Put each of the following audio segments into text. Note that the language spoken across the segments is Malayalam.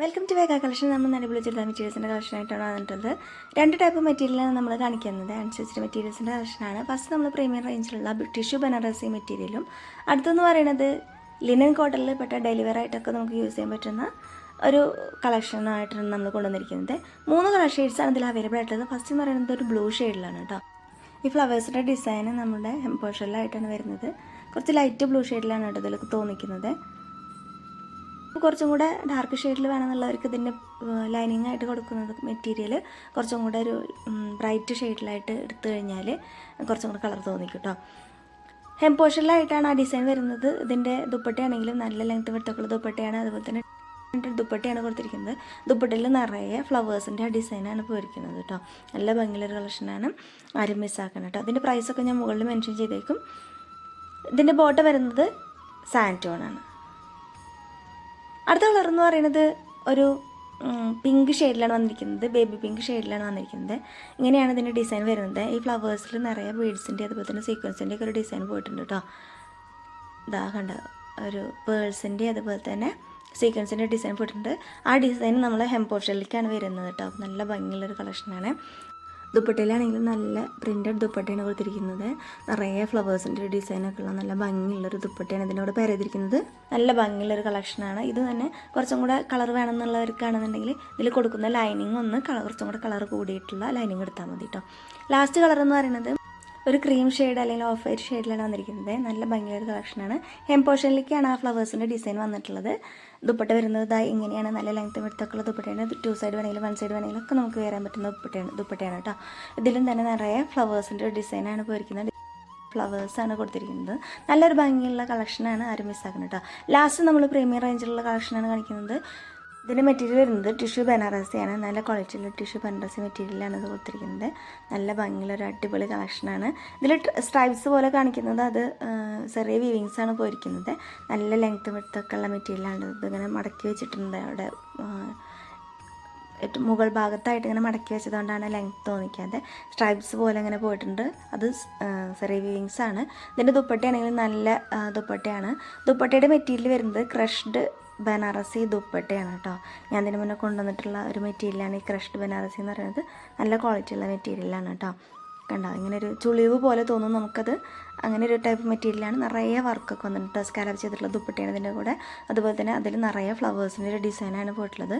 വെൽക്കം ടു വേഗ കളക്ഷൻ നമ്മൾ അടിപൊളി ചുരിദാർ മെറ്റീരിയൽസിന്റെ കളക്ഷനായിട്ടാണ് വന്നിട്ടുള്ളത്. രണ്ട് ടൈപ്പ് മെറ്റീരിയലാണ് നമ്മൾ കാണിക്കുന്നത്. അനുസരിച്ചിട്ട് മെറ്റീരിയൽസിന്റെ കളക്ഷനാണ് ഫസ്റ്റ് നമ്മൾ പ്രീമിയം റേഞ്ചിലുള്ള ടിഷ്യൂ ബനാറസി മെറ്റീരിയലും അടുത്തെന്ന് പറയുന്നത് ലിനൻ കോട്ടണിൽ പെട്ട ഡെലിവർ ആയിട്ടൊക്കെ നമുക്ക് യൂസ് ചെയ്യാൻ പറ്റുന്ന ഒരു കളക്ഷനായിട്ടാണ് നമ്മൾ കൊണ്ടുവന്നിരിക്കുന്നത്. മൂന്ന് കളർ ഷെയ്ഡ്സാണ് ഇതിൽ അവൈലബിൾ ആയിട്ടുള്ളത്. ഫസ്റ്റ് എന്ന് പറയുന്നത് ഒരു ബ്ലൂ ഷെയ്ഡിലാണ് കേട്ടോ ഈ ഫ്ലവേഴ്സിന്റെ ഡിസൈൻ നമ്മുടെ ഹെംപോഷനിലായിട്ടാണ് വരുന്നത്. കുറച്ച് ലൈറ്റ് ബ്ലൂ ഷെയ്ഡിലാണ് കേട്ടോ ഇതിലൊക്കെ തോന്നിക്കുന്നത്. കുറച്ചും കൂടെ ഡാർക്ക് ഷെയ്ഡിൽ വേണമെന്നുള്ളവർക്ക് ഇതിന്റെ ലൈനിങ് ആയിട്ട് കൊടുക്കുന്നത് മെറ്റീരിയൽ കുറച്ചും കൂടെ ഒരു ബ്രൈറ്റ് ഷെയ്ഡിലായിട്ട് എടുത്തു കഴിഞ്ഞാൽ കുറച്ചും കൂടെ കളർ തോന്നി കേട്ടോ ഹെം പോർഷനിലായിട്ടാണ് ആ ഡിസൈൻ വരുന്നത്. ഇതിന്റെ ദുപ്പട്ടയാണെങ്കിലും നല്ല ലെങ്ത് വെട്ടക്കുള്ള ദുപ്പട്ടയാണ്. അതുപോലെ തന്നെ ദുപ്പട്ടയാണ് കൊടുത്തിരിക്കുന്നത്. ദുപ്പട്ടയിൽ നിറയെ ഫ്ലവേഴ്സിന്റെ ആ ഡിസൈനാണ് പോയിരിക്കുന്നത് കേട്ടോ. നല്ല ഭംഗിയുള്ളൊരു കളക്ഷനാണ് ആരും മിസ്സാക്കണം കേട്ടോ. അതിന്റെ പ്രൈസൊക്കെ ഞാൻ മുകളിൽ മെൻഷൻ ചെയ്തേക്കും. ഇതിന്റെ ബോട്ട വരുന്നത് സാന്റോൺ ആണ്. അടുത്ത കളർ എന്ന് പറയുന്നത് ഒരു പിങ്ക് ഷെയ്ഡിലാണ് വന്നിരിക്കുന്നത്. ബേബി പിങ്ക് ഷെയ്ഡിലാണ് വന്നിരിക്കുന്നത്. ഇങ്ങനെയാണ് ഇതിന്റെ ഡിസൈൻ വരുന്നത്. ഈ ഫ്ലവേഴ്സിൽ നിറയെ ബീഡ്സിന്റെ അതുപോലെ തന്നെ സീക്വൻസിന്റെ ഒക്കെ ഒരു ഡിസൈൻ പോയിട്ടുണ്ട് കേട്ടോ ഇതാ കണ്ട ഒരു പേഴ്സിന്റെ അതുപോലെ തന്നെ സീക്വൻസിന്റെ ഡിസൈൻ പോയിട്ടുണ്ട്. ആ ഡിസൈൻ നമ്മൾ ഹെംപോഷലിലേക്കാണ് വരുന്നത് കേട്ടോ നല്ല ഭംഗിയുള്ളൊരു കളക്ഷനാണ് ദുപ്പട്ടയിലാണെങ്കിലും നല്ല പ്രിന്റഡ് ദുപ്പട്ടയാണ് കൊടുത്തിരിക്കുന്നത്. നിറയെ ഫ്ലവേഴ്സിന്റെ ഡിസൈനൊക്കെ ഉള്ള നല്ല ഭംഗിയുള്ളൊരു ദുപ്പട്ടയാണ് ഇതിനോട് പേരെതിരിക്കുന്നത് നല്ല ഭംഗിയുള്ളൊരു കളക്ഷനാണ് ഇത് തന്നെ കുറച്ചും കൂടെ കളർ വേണമെന്നുള്ളവർക്കാണെന്നുണ്ടെങ്കിൽ ഇതിൽ കൊടുക്കുന്ന ലൈനിങ് ഒന്ന് കളർ കുറച്ചും കൂടെ കളർ കൂടിയിട്ടുള്ള ലൈനിങ് എടുത്താൽ മതി കേട്ടോ ലാസ്റ്റ് കളർ എന്ന് പറയുന്നത് ഒരു ക്രീം ഷെയ്ഡ് അല്ലെങ്കിൽ ഓഫ് വൈറ്റ് ഷെയ്ഡിലാണ് വന്നിരിക്കുന്നത്. നല്ല ഭംഗിയൊരു കളക്ഷനാണ് ഹെം പോർഷനിലേക്കാണ് ആ ഫ്ലവേഴ്സിന്റെ ഡിസൈൻ വന്നിട്ടുള്ളത്. ദുപ്പട്ട വരുന്നത് ഇങ്ങനെയാണ്. നല്ല ലെങ്ത് എടുത്തൊക്കെയുള്ള ദുപ്പട്ടയാണ്. ടു സൈഡ് വേണമെങ്കിലും വൺ സൈഡ് വേണമെങ്കിലും ഒക്കെ നമുക്ക് വേറാൻ പറ്റുന്ന ദുപ്പട്ടയാണ് ദുപ്പട്ടയാണ് കേട്ടോ. ഇതിലും തന്നെ നിറയെ ഫ്ലവേഴ്സിന്റെ ഡിസൈനാണ് പോയിരിക്കുന്നത്. ഫ്ലവേഴ്സാണ് കൊടുത്തിരിക്കുന്നത്. നല്ലൊരു ഭംഗിയുള്ള കളക്ഷനാണ് ആരും മിസ്സാക്കുന്നത് കേട്ടോ. ലാസ്റ്റ് നമ്മൾ പ്രീമിയം റേഞ്ചിലുള്ള കളക്ഷനാണ് കാണിക്കുന്നത്. ഇതിന്റെ മെറ്റീരിയൽ വരുന്നത് ടിഷ്യൂ ബനാറസിയാണ് നല്ല ക്വാളിറ്റിയുള്ള ടിഷ്യൂ ബനാറസി മെറ്റീരിയലാണ് ഇത് കൊടുത്തിരിക്കുന്നത്. നല്ല ഭംഗിയുള്ള ഒരു അടിപൊളി കളക്ഷനാണ് ഇതിൽ സ്ട്രൈപ്സ് പോലെ കാണിക്കുന്നത് അത് ചെറിയ വീവിങ്സ് ആണ് പോയിരിക്കുന്നത്. നല്ല ലെങ്ത്ത് വിട്ടൊക്കെ ഉള്ള മെറ്റീരിയലാണ് ഇതിങ്ങനെ മടക്കി വെച്ചിട്ടുണ്ട് അവിടെ മുകൾ ഭാഗത്തായിട്ട് ഇങ്ങനെ മടക്കി വെച്ചതുകൊണ്ടാണ് ലെങ്ത് തോന്നിക്കാതെ. സ്ട്രൈപ്സ് പോലെ ഇങ്ങനെ പോയിട്ടുണ്ട്. അത് ചെറിയ വീവിങ്സ് ആണ്. ഇതിന്റെ ദുപ്പട്ടയാണെങ്കിൽ നല്ല ദുപ്പട്ടയാണ്. ദുപ്പട്ടയുടെ മെറ്റീരിയൽ വരുന്നത് ക്രഷ്ഡ് ബനാറസി ദുപ്പട്ടയാണ് കേട്ടോ. ഞാൻ ഇതിന് മുന്നേ കൊണ്ടുവന്നിട്ടുള്ള ഒരു മെറ്റീരിയലാണ് ഈ ക്രഷ്ഡ് ബനാറസി എന്ന് പറയുന്നത്. നല്ല ക്വാളിറ്റിയുള്ള മെറ്റീരിയലാണ് കേട്ടോ. കണ്ടോ? ഇങ്ങനെ ഒരു ചുളിവ് പോലെ തോന്നും നമുക്കത്. അങ്ങനെ ഒരു ടൈപ്പ് മെറ്റീരിയലാണ് നിറയെ വർക്കൊക്കെ വന്നിട്ടുണ്ട് സ്കാലപ്പ് ചെയ്തിട്ടുള്ള ദുപ്പട്ടയാണ് ഇതിന്റെ കൂടെ. അതുപോലെ തന്നെ അതിൽ നിറയെ ഫ്ലവേഴ്സിന്റെ ഒരു ഡിസൈനാണ് പോയിട്ടുള്ളത്.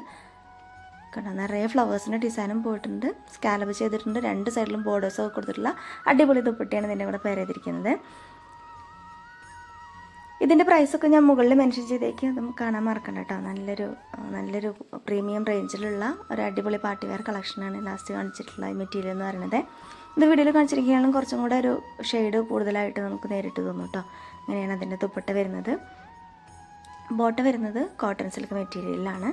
കണ്ടോ? നിറയെ ഫ്ലവേഴ്സിന്റെ ഡിസൈനും പോയിട്ടുണ്ട്. സ്കാലപ്പ് ചെയ്തിട്ടുണ്ട്. രണ്ട് സൈഡിലും ബോർഡേഴ്സൊക്കെ കൊടുത്തിട്ടുള്ള അടിപൊളി ദുപ്പട്ടയാണ് ഇതിന്റെ കൂടെ പേര് ചെയ്തിരിക്കുന്നത്. ഇതിന്റെ പ്രൈസൊക്കെ ഞാൻ മുകളിൽ മെൻഷൻ ചെയ്തേക്ക്. നമുക്ക് കാണാൻ മറക്കണ്ട കേട്ടോ. നല്ലൊരു നല്ലൊരു പ്രീമിയം റേഞ്ചിലുള്ള ഒരു അടിപൊളി പാർട്ടി വെയർ കളക്ഷനാണ് ലാസ്റ്റ് കാണിച്ചിട്ടുള്ള ഈ മെറ്റീരിയൽ എന്ന് പറയുന്നത്. ഇത് വീഡിയോയിൽ കാണിച്ചിരിക്കുകയാണെങ്കിൽ കുറച്ചും കൂടെ ഒരു ഷെയ്ഡ് കൂടുതലായിട്ട് നമുക്ക് നേരിട്ട് തോന്നും കേട്ടോ. അങ്ങനെയാണ് അതിന്റെ ദുപ്പട്ട വരുന്നത്. ബോട്ട വരുന്നത് കോട്ടൺ സിൽക്ക് മെറ്റീരിയലിലാണ്